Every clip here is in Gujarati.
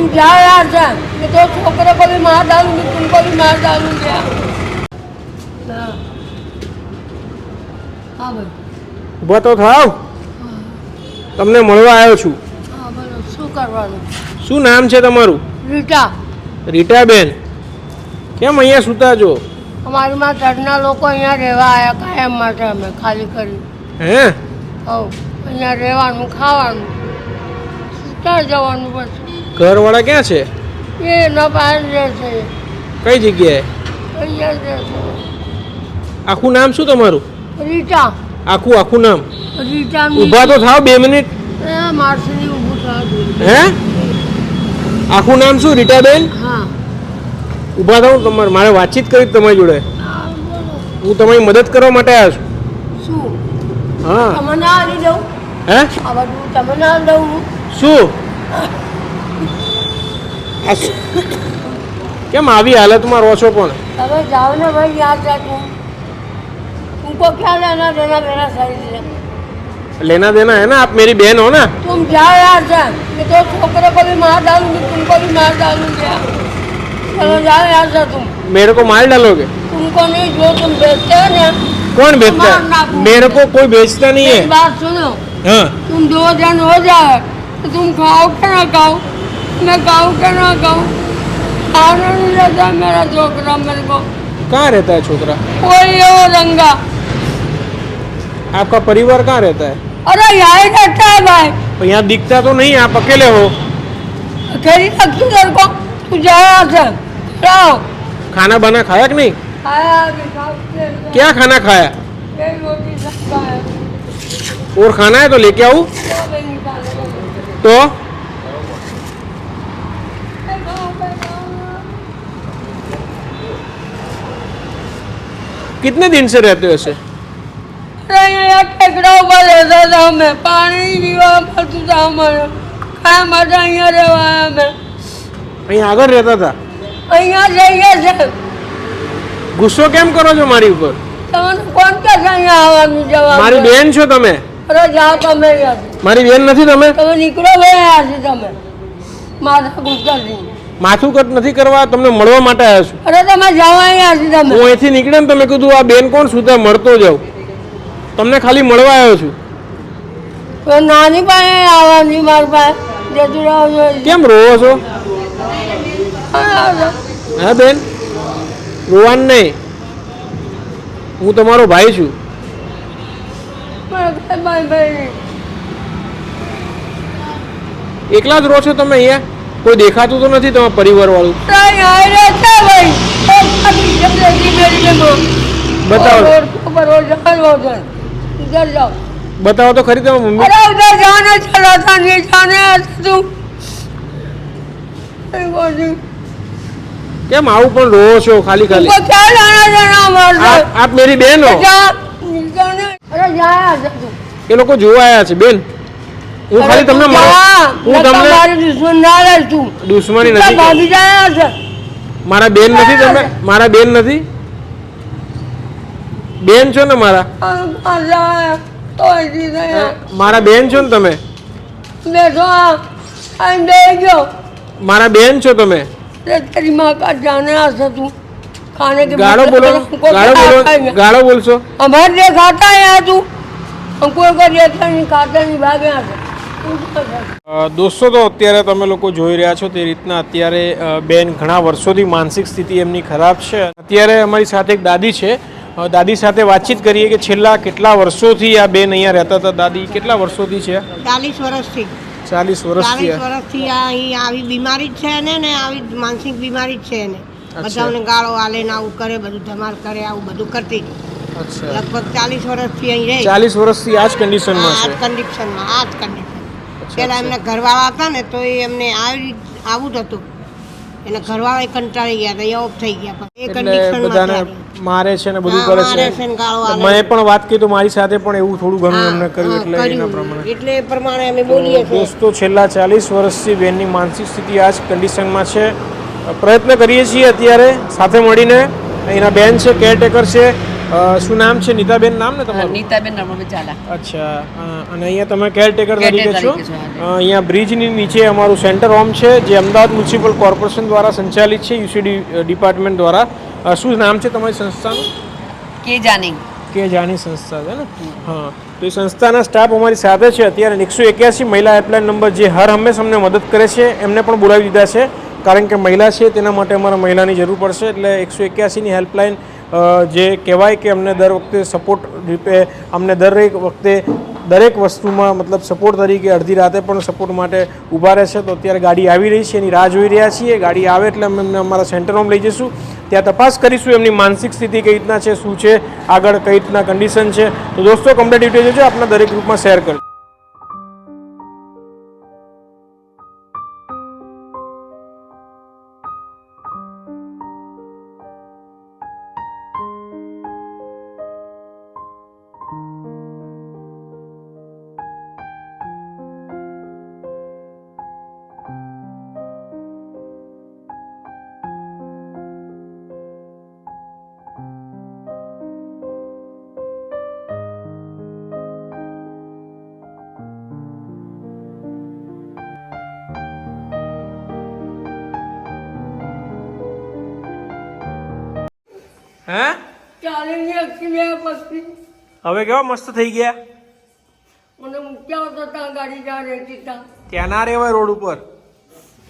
तुम क्या यार से ये तो छोकरे को भी मार डालूंगी तुमको भी मार डालूंगी यार हाँ हाँ भाई ઊભા તો થાવ તમને મળવા આવ્યો છું હા બોલો શું કરવાનું શું નામ છે તમારું રીટા રીટાબેન કેમ અહીંયા સૂતા છો અમારી માં ચડના લોકો અહીંયા રહેવા આવ્યા કાયમ માટે અમે ખાલી કરી હે હવ અહીંયા રહેવાનું ખાવાનું ક્યાં જવાનું પછી ઘરવાળા ક્યાં છે? એ ન બહાર રહે છે. કઈ જગ્યાએ? અહીંયા જ રહે આખું નામ શું તમારું? રીટા આખું આખું નામ? રીટા ઊભા તો થાવ બે મિનિટ. મારસી ઊભું થતું હે? આખું નામ શું? રીટાબેન? હા. ઊભા થાવ તમારે મારે વાતચીત કરી તમારી જોડે. હા, બોલો હું તમારી મદદ કરવા માટે આવ્યો છું. શું? હા. તમને આલી દઉં? હે? આ બધું તમને આલી દઉં શું? કેમ આવી હાલતમાં રહો છો પણ તમે જાઓ ને ભાઈ યાદ રાખું तुमको क्या लेना देना मेरा शरीर है लेना देना है ना आप मेरी बहन हो ना तुम जाओ यार से ये तो छोकरे को भी मार डालूंगी तुमको भी मार डालूंगी यार चलो जाओ यार से तुम मेरे को मार डालोगे तुमको नहीं जो तुम बेचते हो ना कौन बेचता मार है डालूंगी। मेरे को कोई बेचता नहीं मेरी है बात सुनो हाँ तुम दो जन हो जाए तो तुम खाओ के ना खाओ मैं खाओ के ना खाना नहीं रहता मेरा छोकरा मेरे को। कहाँ रहता है छोकरा? कोई है रंगा आपका परिवार कहाँ रहता है? अरे यहाँ ही रहता है भाई। तो यहाँ दिखता तो नहीं आप अकेले हो। अकेली तेरे को? तू जा यहाँ से। जाओ। खाना बना खाया कि नहीं? खाया अभी खाओ के लिए। क्या खाना खाया? रोटी और खाना है तो लेके आऊँ तो? कितने दिन से रहते हो ऐसे અરે અહીંયા ટેકરા ઉપર રહેતા હતા અમે પાણી પીવા મળતું હતું અમારે કાંઈ માટે અહીંયા રહેવા આવ્યા અમે અહીંયા આગળ રહેતા હતા અહીંયા જઈએ છે ગુસ્સો કેમ કરો છો મારી ઉપર તમને કોણ કે છે અહીંયા આવવાનું જવાનું મારી બેન છો તમે અરે જાઓ તમે અહીંયાથી મારી બેન નથી તમે તમે નીકળો ભાઈ અહીંયાથી તમે માથા ગુસ્સાથી માથું કટ નથી કરવા તમને મળવા માટે આવ્યો છું. અરે તમે જાઓ અહીંયા તમે. હું અહીંથી નીકળે ને તમે કીધું આ બેન કોણ? સુતા મળતો જાવ તમને ખાલી મળવા આવ્યો છું. તો નાની પાસે આવવાની માર પાસે. જતું રહો કેમ રોવો છો? હા બેન? રોવાનું નહીં. હું તમારો ભાઈ છું. એકલા જ રહો છો તમે અહીંયા? કોઈ દેખાતું તો નથી તમારા પરિવાર વાળું नहीं आए रहते भाई और अभी जब लगी मेरी में वो बताओ। रोड के ऊपर वो जंगल वो उधर इधर जाओ બતાવો તો ખરી તમારી મમ્મી अरे उधर जाने चला था नहीं जाने ऐसे तू अरे बोली, કેમ આવું પણ રોવો છો ખાલી ખાલી तुमको क्या लाना देना हमारे આપ साथ? આપ મેરી બેન હો जा जाने अरे जाया जा तू એ લોકો જોવા આવ્યા છે બેન હું ખાલી તમને જા, મળવા- હું નકર તમને મારી દુશ્મન ના રહે તું દુશ્મની તું નથી ભાગી જાય છે મારા બેન નથી તમે મારા બેન નથી બેન છો ને મારા આ જાય તો હજી ગયા મારા બેન છો ને તમે બેઠો આ અહીં બેસી ગયો મારા બેન છો તમે अरे तेरी माँ का जाने से तू खाने के ગાળો बदले બોલો हमको ગાળો क्या બોલો खाएंगे? ગાળો બોલશો हमारे लिए खाता है यहाँ तू हमको को देता नहीं खाता नहीं भागे यहाँ से तू क्या कर? અ, દોસ્તો તો અત્યારે તમે લોકો જોઈ રહ્યા છો તે રીતના અત્યારે બેન ઘણા વર્ષોથી માનસિક સ્થિતિ એમની ખરાબ છે. અત્યારે અમારી સાથે એક દાદી છે. દાદી સાથે વાતચીત કરીએ કે છેલ્લા કેટલા વર્ષોથી આ બેન અહીંયા રહેતા હતા? દાદી કેટલા વર્ષોથી છે? ચાલીસ વર્ષથી. ચાલીસ વર્ષથી વર્ષથી આ અહીં આવી બીમારી છે એને ને આવી માનસિક બીમારી છે એને. બધાને ગાળો આલે ને આવું કરે બધું ધમાલ કરે આવું બધું કરતી. લગભગ ચાલીસ વર્ષથી અહીં રહી. ચાલીસ વર્ષથી આ જ કન્ડિશનમાં આ કન્ડિશનમાં આ જ કન્ડિશન પેલા એમના ઘરવાળા હતા ને તો એ એમને આવી આવું જ હતું. એના ઘરવાળા કંટાળી ગયા હતા એ ઓફ થઈ ગયા એ કન્ડિશનમાં મારે છે ને બધું કરે છે. મેં પણ વાત કરી તો મારી સાથે પણ એવું થોડું ઘણું એમને કર્યું એટલે એના પ્રમાણે. એટલે એ પ્રમાણે અમે બોલીએ છીએ. દોસ્તો છેલ્લા ચાલીસ વર્ષથી બેનની માનસિક સ્થિતિ આ જ કન્ડિશનમાં છે. પ્રયત્ન કરીએ છીએ અત્યારે સાથે મળીને. અહીંના બેન છે કેરટેકર છે. શું નામ છે? નીતાબેન નામ ને તમારું? નીતાબેન રમણભાઈ ઝાલા. અચ્છા. અને અહીંયા તમે કેરટેકર તરીકે છો? અહીંયા બ્રિજની નીચે અમારું સેન્ટર હોમ છે જે અમદાવાદ મ્યુનિસિપલ કોર્પોરેશન દ્વારા સંચાલિત છે યુસીડી ડિપાર્ટમેન્ટ દ્વારા. શું નામ છે તમારી સંસ્થાનું? કે જાની કે જાની સંસ્થા છે ને? હા. તો એ સંસ્થાના સ્ટાફ અમારી સાથે છે. અત્યારે એકસો એક્યાસી મહિલા હેલ્પલાઇન નંબર જે હર હંમેશ અમને મદદ કરે છે એમને પણ બોલાવી દીધા છે. કારણ કે મહિલા છે તેના માટે અમારે મહિલાની જરૂર પડશે. એટલે એકસો એક્યાસીની હેલ્પલાઇન જે કહેવાય કે અમને દર વખતે સપોર્ટ રૂપે અમને દરેક વખતે દરેક વસ્તુમાં મતલબ સપોર્ટ તરીકે અડધી રાતે પણ સપોર્ટ માટે ઊભા રહે છે. તો અત્યારે ગાડી આવી રહી છે, એની રાહ જોઈ રહ્યા છીએ. ગાડી આવે એટલે અમે એમને અમારા સેન્ટર લઈ જઈશું. ત્યાં તપાસ કરીશું એમની માનસિક સ્થિતિ કઈ રીતના છે, શું છે, આગળ કઈ રીતના કન્ડિશન છે. તો દોસ્તો કમ્પ્લીટ ડિટેલ જોજો આપણા દરેક ગ્રુપમાં શેર કરજો. હે? હવે કેવા મસ્ત થઈ ગયા? મને મૂક્યા હતો ત્યાં ગાડી જ્યાં રહેતી ત્યાં. ત્યાં ના રહેવાય રોડ ઉપર?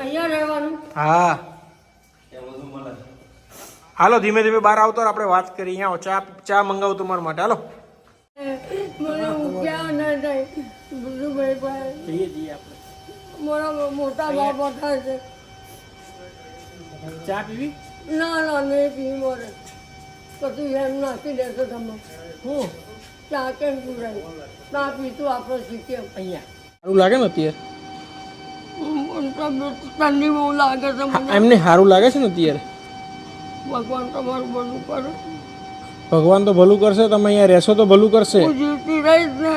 અહીંયા રહેવાનું. હા. હાલો ધીમે ધીમે બહાર આવતો આપણે વાત કરીએ. અહીંયા આવો, ચા ચા મંગાવું તમારા માટે. હાલો. મને મૂક્યા ન જાય બધું ભાઈ ભાઈ. જઈએ જઈએ આપણે. મારા મોટા બાપા છે. ચા પીવી? ના ના નહીં પીવી મરે. કશું એમ નાખી દેશો તમે. હું? ચા કેમ પીવડાય ના પીતું આપણે શીખીએ અહીંયા. સારું લાગે ને અત્યારે? ઠંડી બહુ લાગે છે મને. એમને સારું લાગે છે ને અત્યારે? ભગવાન તમારું બધું કરે. ભગવાન તો ભલું કરશે તમે અહીંયા રહેશો તો ભલું કરશે. હું જીવતી રહીશ ને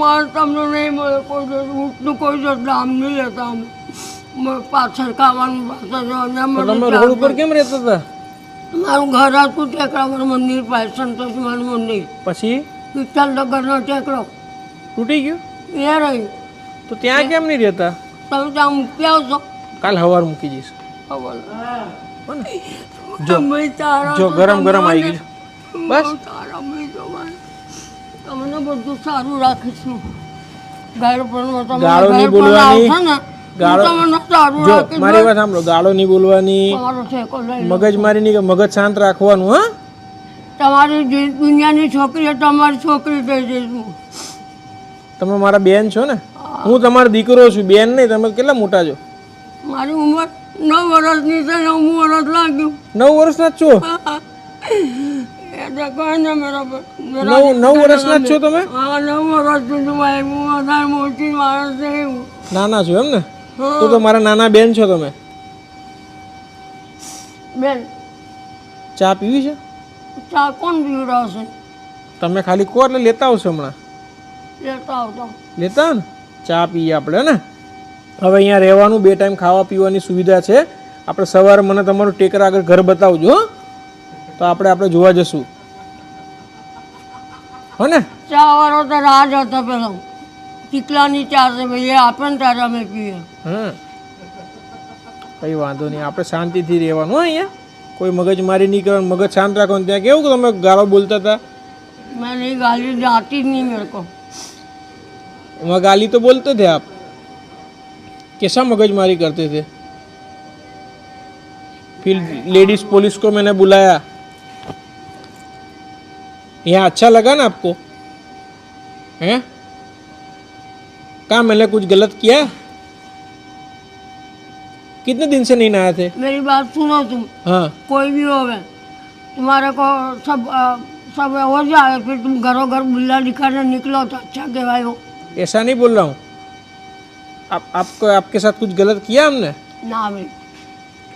મારે તમને નહીં મળે. કોઈ ઊંટનું કોઈ દિવસ દામ નહીં લેતા અમે. પાછળ ખાવાનું પાછળ તમે રોડ ઉપર કેમ રહેતા હતા? મારું ઘર હતું ટેકરાવર મંદિર પાસે સંતોષ માનું મંદિર. પછી? વિઠ્ઠલ નગરનો ટેકરો તૂટી ગયો? એ રહી. તો ત્યાં કેમ નહીં રહેતા? તમે ત્યાં મૂકી આવશો. કાલ હવાર મૂકી જઈશ. હવાર જો ગરમ ગરમ આવી ગયું બસ. તમને બધું સારું રાખીશું. ઘર પણ ગાળો નહીં બોલવાની. ને ગાળો- જો મારી વાત સાંભળો ગાળો નહીં બોલવાની. તમારો ઠેકો લઈ લો. મગજ મારી નહીં કે મગજ શાંત રાખવાનું હા? તમારી જે દુનિયાની છોકરી તમારી છોકરી થઈ જઈશું તમે મારા બેન છો ને? હું. તમારો દીકરો છું બેન નહીં તમે કેટલા મોટા છો? મારી ઉંમર નવ વર્ષની છે નવમું વર્ષ લાગ્યું. નવ વર્ષના જ છો? ને નવ વર્ષના જ છો તમે? હા નવ વર્ષ હું નાના છો એમ ને. તો તો મારા નાના બેન છો તમે. બેન. ચા પીવી છે? ચા કોણ પીવડાવશે? તમે ખાલી કો એટલે લેતા આવશો હમણાં. લેતા આવતો લેતા ને. ચા પીએ આપણે ને? હવે અહીંયા રહેવાનું બે ટાઈમ ખાવા પીવાની સુવિધા છે. આપણે સવારે મને તમારું ટેકર આગળ ઘર બતાવજો તો આપણે આપણે જોવા જશું. હો ને? ચા વાળો તો રાહ જોતો પેલો. ચીકલાની ચા છે ભાઈ એ આપે ને ત્યારે અમે પીએ હા કંઈ વાંધો નહીં આપણે શાંતિથી રહેવાનું હો અહીંયા કોઈ મગજ મારી નહીં કરવાનું મગજ શાંત રાખવાનું ત્યાં કેવું કે તમે ગાળો બોલતા હતા મેં નહીં ગાલી જાતી જ નહીં મેરે કો वहाँ गाली तो बोलते थे आप कैसा मगजमारी करते थे फिर लेडीज पुलिस को मैंने बुलाया यहाँ अच्छा लगा ना आपको हैं कहा मैंने कुछ गलत किया कितने दिन से नहीं नहाए थे मेरी बात सुनो तुम हाँ कोई भी होवे तुम्हारे को सब अ, सब हो जाए फिर तुम घरों घर बिल्ला दिखाने निकलो तो अच्छा कहवाए हो ऐसा नहीं बोल रहा हूँ आप आपको आपके साथ कुछ गलत किया हमने ना भाई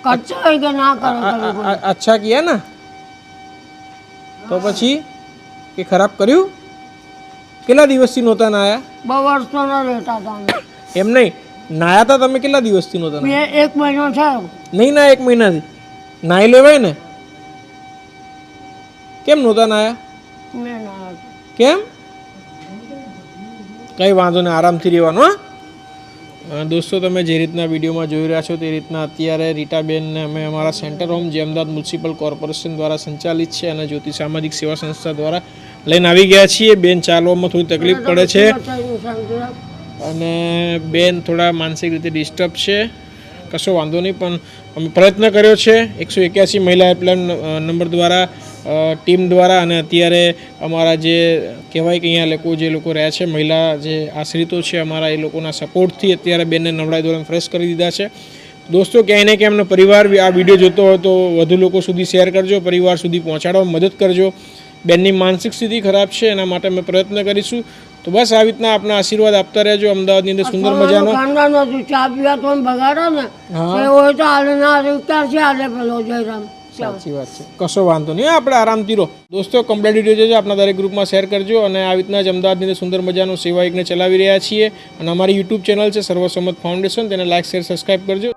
कच्चा है कि ना करो આ- कभी આ- આ- અચ્છા કિયા ને તો પછી કે ખરાબ કર્યું કેટલા દિવસથી નહોતા નાયા? બહુ વર્ષો ન રહેતા હતા એમ નહીં? નાયા હતા તમે કેટલા દિવસથી નહોતા બે એક મહિનો થયો. નહીં ના એક મહિનાથી? નાહી લેવાય ને? કેમ નહોતા નાયા? કેમ? કંઈ વાંધો નહીં આરામથી રહેવાનું હા. દોસ્તો તમે જે રીતના વિડીયોમાં જોઈ રહ્યા છો તે રીતના અત્યારે રીટાબેનને અમે અમારા સેન્ટર હોમ જે અમદાવાદ મ્યુનિસિપલ કોર્પોરેશન દ્વારા સંચાલિત છે અને જ્યોતિ સામાજિક સેવા સંસ્થા દ્વારા લઈને આવી ગયા છીએ. બેન ચાલવામાં થોડી તકલીફ પડે છે. અને બેન થોડા માનસિક રીતે ડિસ્ટર્બ છે. કશો વાંધો નહીં પણ અમે પ્રયત્ન કર્યો છે. એકસો એક્યાસી મહિલા હેલ્પલાઇન નંબર દ્વારા ટીમ દ્વારા અને અત્યારે અમારા જે કહેવાય કે અહીંયા લોકો જે લોકો રહ્યા છે મહિલા જે આશ્રિતો છે અમારા એ લોકોના સપોર્ટથી અત્યારે બેનને નવડાઈ ધોરણ ફ્રેશ કરી દીધા છે. દોસ્તો ક્યાંય ને ક્યાંય એમનો પરિવાર આ વીડિયો જોતો હોય તો વધુ લોકો સુધી શેર કરજો પરિવાર સુધી પહોંચાડવામાં મદદ કરજો. બેનની માનસિક સ્થિતિ ખરાબ છે એના માટે અમે પ્રયત્ન કરીશું. તો બસ આવી રીતના આપના આશીર્વાદ આપતા રહેજો અમદાવાદની અંદર સુંદર મજાનો. ખાનદાન હતું ચા પીવા તો બગાડો ને. તો એ હોય તો આલે ના હાલે છે આલે પેલો જયરામ. સાચી વાત છે. કશો વાંધો નહીં. આપણે આરામથી રહો. દોસ્તો કમ્પ્લેટ વીડિયો છે આપણા દરેક ગ્રુપમાં શેર કરજો અને આવી રીતના જ અમદાવાદની અંદર સુંદર મજાનો સેવા એકને ચલાવી રહ્યા છીએ. અને અમારી યુટ્યુબ ચેનલ છે સર્વસંમત ફાઉન્ડેશન તેને લાઇક શેર સબસ્ક્રાઈબ કરજો.